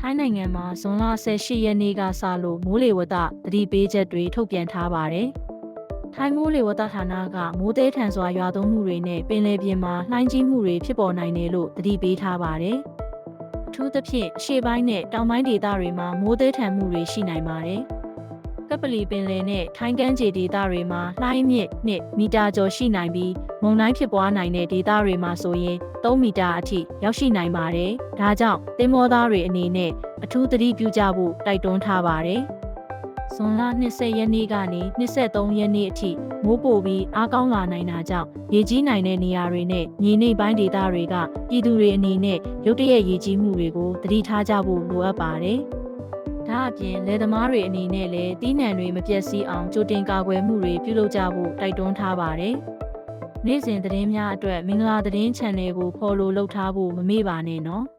ထိုင်းနိုင်ငံမှာဇွန်လ18ရက်နေ့ကစလို့မိုးလေဝသသတိပေးချက်တွေထုတ်ပြန်ထားပါတယ်။ထိုင်းမိုးလေဝသဌာနကမိုးသေးထန်စွာရွာသွန်းမှုတွေနဲ့ပင်လယ်ပြင်မှာလှိုင်းကြီးမှုတွေဖြစ်ပေါ်နိုင်တယ်လို့သတိပေးထားပါတယ်။အထူးသဖြင့်အရှေ့ပိုင်းနဲ့တောင်ပိုင်းဒေသတွေမှာမိုးသေးထန်မှုတွေရှိနိုင်ပါတယ်။ ကပလီပင်လယ်နဲ့ထိုင်းကမ်းခြေဒေသတွေမှာလှိုင်းမြင့်နှစ်မီတာကျော်ရှိနိုင်ပြီးမုန်တိုင်းဖြစ်ပွားနိုင်တဲ့ဒေသတွေမှာဆိုရင်3မီတာအထိရောက်ရှိနိုင်ပါတယ်။ဒါကြောင့်သင်္ဘောသားတွေအနေနဲ့အထူးသတိပြုကြဖို့တိုက်တွန်းထားပါတယ်။ဇွန်လ20ရက်နေ့ကနေ23ရက်နေ့အထိမိုးပိုပြီးအားကောင်းလာနိုင်တာကြောင့်ရေကြီးနိုင်တဲ့နေရာတွေနဲ့မြေနိမ့်ပိုင်းဒေသတွေကပြည်သူတွေအနေနဲ့ရုတ်တရက်ရေကြီးမှုတွေကိုသတိထားကြဖို့လိုအပ်ပါတယ်။ ဒါအပြင်လယ်သမားတွေအနေနဲ့လည်းတီးနှံတွေမပျက်စီးအောင်ကြိုတင်ကာကွယ်မှုတွေပြုလုပ်ကြဖို့တိုက်တွန်းထားပါတယ်။နေ့စဉ်သတင်းများအတွက်မင်္ဂလာသတင်း channel ကို follow လုပ်ထားဖို့မမေ့ပါနဲ့နော်။